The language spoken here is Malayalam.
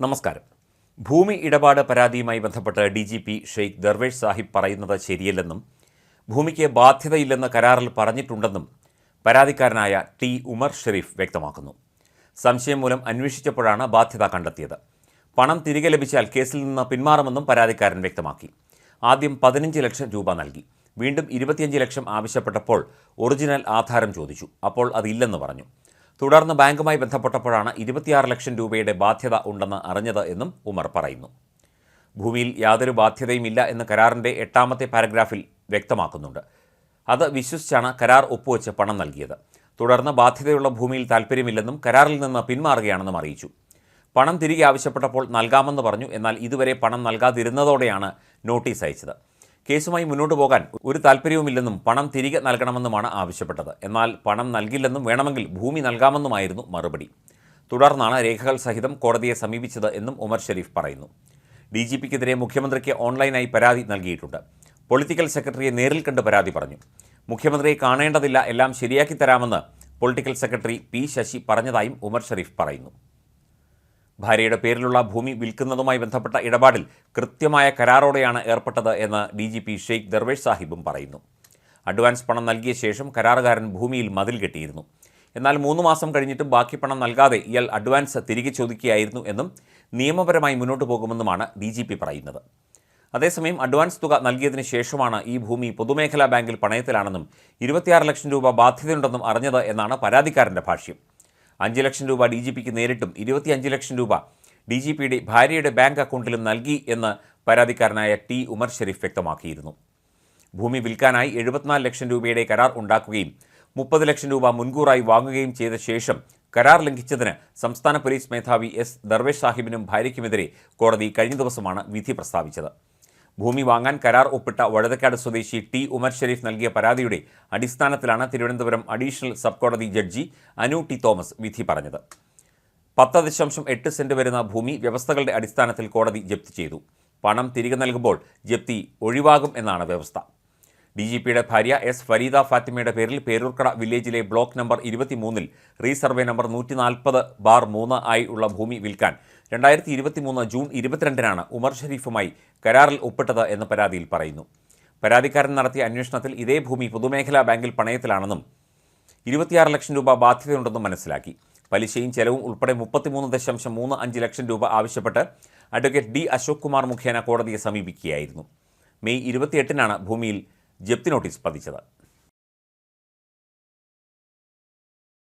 നമസ്കാരം. ഭൂമി ഇടപാട് പരാതിയുമായി ബന്ധപ്പെട്ട് D G P Sheikh Darvesh Sahib പറയുന്നത് ശരിയല്ലെന്നും ഭൂമിക്ക് ബാധ്യതയില്ലെന്ന് കരാറിൽ പറഞ്ഞിട്ടുണ്ടെന്നും പരാതിക്കാരനായ ടി ഉമർ ഷെരീഫ് വ്യക്തമാക്കുന്നു. സംശയം മൂലം അന്വേഷിച്ചപ്പോഴാണ് ബാധ്യത കണ്ടെത്തിയത്. പണം തിരികെ ലഭിച്ചാൽ കേസിൽ നിന്ന് പിന്മാറുമെന്നും പരാതിക്കാരൻ വ്യക്തമാക്കി. ആദ്യം പതിനഞ്ച് ലക്ഷം രൂപ നൽകി. വീണ്ടും ഇരുപത്തിയഞ്ച് ലക്ഷം ആവശ്യപ്പെട്ടപ്പോൾ ഒറിജിനൽ ആധാരം ചോദിച്ചു. അപ്പോൾ അതില്ലെന്ന് പറഞ്ഞു. തുടർന്ന് ബാങ്കുമായി ബന്ധപ്പെട്ടപ്പോഴാണ് ഇരുപത്തിയാറ് ലക്ഷം രൂപയുടെ ബാധ്യത ഉണ്ടെന്ന് അറിഞ്ഞത് എന്നും ഉമർ പറയുന്നു. ഭൂമിയിൽ യാതൊരു ബാധ്യതയുമില്ല എന്ന് കരാറിന്റെ എട്ടാമത്തെ പാരഗ്രാഫിൽ വ്യക്തമാക്കുന്നുണ്ട്. അത് വിശ്വസിച്ചാണ് കരാർ ഒപ്പുവെച്ച് പണം നൽകിയത്. തുടർന്ന് ബാധ്യതയുള്ള ഭൂമിയിൽ താൽപ്പര്യമില്ലെന്നും കരാറിൽ നിന്ന് പിന്മാറുകയാണെന്നും അറിയിച്ചു. പണം തിരികെ ആവശ്യപ്പെട്ടപ്പോൾ നൽകാമെന്ന് പറഞ്ഞു. എന്നാൽ ഇതുവരെ പണം നൽകാതിരുന്നതോടെയാണ് നോട്ടീസ് അയച്ചത്. കേസുമായി മുന്നോട്ട് പോകാൻ ഒരു താല്പര്യവുമില്ലെന്നും പണം തിരികെ നൽകണമെന്നുമാണ് ആവശ്യപ്പെട്ടത്. എന്നാൽ പണം നൽകില്ലെന്നും വേണമെങ്കിൽ ഭൂമി നൽകാമെന്നുമായിരുന്നു മറുപടി. തുടർന്നാണ് രേഖകൾ സഹിതം കോടതിയെ സമീപിച്ചത് എന്നും ഉമർ ഷെരീഫ് പറയുന്നു. ഡി ജി പിക്കെതിരെ മുഖ്യമന്ത്രിക്ക് ഓൺലൈനായി പരാതി നൽകിയിട്ടുണ്ട്. പൊളിറ്റിക്കൽ സെക്രട്ടറിയെ നേരിൽ കണ്ട് പരാതി പറഞ്ഞു. മുഖ്യമന്ത്രിയെ കാണേണ്ടതില്ല എല്ലാം ശരിയാക്കി തരാമെന്ന് പൊളിറ്റിക്കൽ സെക്രട്ടറി പി ശശി പറഞ്ഞതായും ഉമർ ഷെരീഫ് പറയുന്നു. ഭാര്യയുടെ പേരിലുള്ള ഭൂമി വിൽക്കുന്നതുമായി ബന്ധപ്പെട്ട ഇടപാടിൽ കൃത്യമായ കരാറോടെയാണ് ഏർപ്പെട്ടത് എന്ന് D G P Sheikh Darvesh സാഹിബും പറയുന്നു. അഡ്വാൻസ് പണം നൽകിയ ശേഷം കരാറുകാരൻ ഭൂമിയിൽ മതിൽ കെട്ടിയിരുന്നു. എന്നാൽ മൂന്ന് മാസം കഴിഞ്ഞിട്ടും ബാക്കി പണം നൽകാതെ ഇയാൾ അഡ്വാൻസ് തിരികെ ചോദിക്കുകയായിരുന്നു എന്നും നിയമപരമായി മുന്നോട്ട് പോകുമെന്നുമാണ് ഡി ജി പി പറയുന്നത്. അതേസമയം അഡ്വാൻസ് തുക നൽകിയതിന് ശേഷമാണ് ഈ ഭൂമി പൊതുമേഖലാ ബാങ്കിൽ പണയത്തിലാണെന്നും ഇരുപത്തിയാറ് ലക്ഷം രൂപ ബാധ്യതയുണ്ടെന്നും അറിഞ്ഞത് എന്നാണ് പരാതിക്കാരന്റെ ഭാഷ്യം. അഞ്ച് ലക്ഷം രൂപ ഡി ജി പിക്ക് നേരിട്ടും ഇരുപത്തിയഞ്ച് ലക്ഷം രൂപ ഡി ജി പിയുടെ ഭാര്യയുടെ ബാങ്ക് അക്കൗണ്ടിലും നൽകി എന്ന് പരാതിക്കാരനായ ടി ഉമർ ഷെരീഫ് വ്യക്തമാക്കിയിരുന്നു. ഭൂമി വിൽക്കാനായി എഴുപത്തിനാല് ലക്ഷം രൂപയുടെ കരാർ ഉണ്ടാക്കുകയും മുപ്പത് ലക്ഷം രൂപ മുൻകൂറായി വാങ്ങുകയും ചെയ്ത ശേഷം കരാർ ലംഘിച്ചതിന് സംസ്ഥാന പോലീസ് മേധാവി എസ് ദർവേഷ് സാഹിബിനും ഭാര്യയ്ക്കുമെതിരെ കോടതി കഴിഞ്ഞ ദിവസമാണ് വിധി പ്രസ്താവിച്ചത്. ഭൂമി വാങ്ങാൻ കരാർ ഒപ്പിട്ട വഴുതക്കാട് സ്വദേശി ടി ഉമർ ഷെരീഫ് നൽകിയ പരാതിയുടെ അടിസ്ഥാനത്തിലാണ് തിരുവനന്തപുരം അഡീഷണൽ സബ് കോടതി ജഡ്ജി അനു ടി തോമസ് വിധി പറഞ്ഞത്. പത്ത് ദശാംശം എട്ട് സെന്റ് വരുന്ന ഭൂമി വ്യവസ്ഥകളുടെ അടിസ്ഥാനത്തിൽ കോടതി ജപ്തി ചെയ്തു. പണം തിരികെ നൽകുമ്പോൾ ജപ്തി ഒഴിവാകും എന്നാണ് വ്യവസ്ഥ. ഡി ജി പിയുടെ ഭാര്യ എസ് ഫരീദ ഫാത്തിമയുടെ പേരിൽ പേരൂർക്കട വില്ലേജിലെ ബ്ലോക്ക് നമ്പർ ഇരുപത്തിമൂന്നിൽ റീസർവേ നമ്പർ നൂറ്റി നാൽപ്പത് ബാർ മൂന്ന് ആയി ഉള്ള ഭൂമി വിൽക്കാൻ രണ്ടായിരത്തി ഇരുപത്തിമൂന്ന് ജൂൺ ഇരുപത്തിരണ്ടിനാണ് ഉമർ ഷരീഫുമായി കരാറിൽ ഒപ്പിട്ടത് എന്ന് പരാതിയിൽ പറയുന്നു. പരാതിക്കാരൻ നടത്തിയ അന്വേഷണത്തിൽ ഇതേ ഭൂമി പൊതുമേഖലാ ബാങ്കിൽ പണയത്തിലാണെന്നും ഇരുപത്തിയാറ് ലക്ഷം രൂപ ബാധ്യതയുണ്ടെന്നും മനസ്സിലാക്കി. പലിശയും ചെലവും ഉൾപ്പെടെ മുപ്പത്തിമൂന്ന് ദശാംശം മൂന്ന് അഞ്ച് ലക്ഷം രൂപ ആവശ്യപ്പെട്ട് അഡ്വക്കേറ്റ് ഡി അശോക് കുമാർ മുഖേന കോടതിയെ സമീപിക്കുകയായിരുന്നു. മെയ് ഇരുപത്തിയെട്ടിനാണ് ഭൂമിയിൽ ജപ്തി നോട്ടീസ് പതിച്ചത്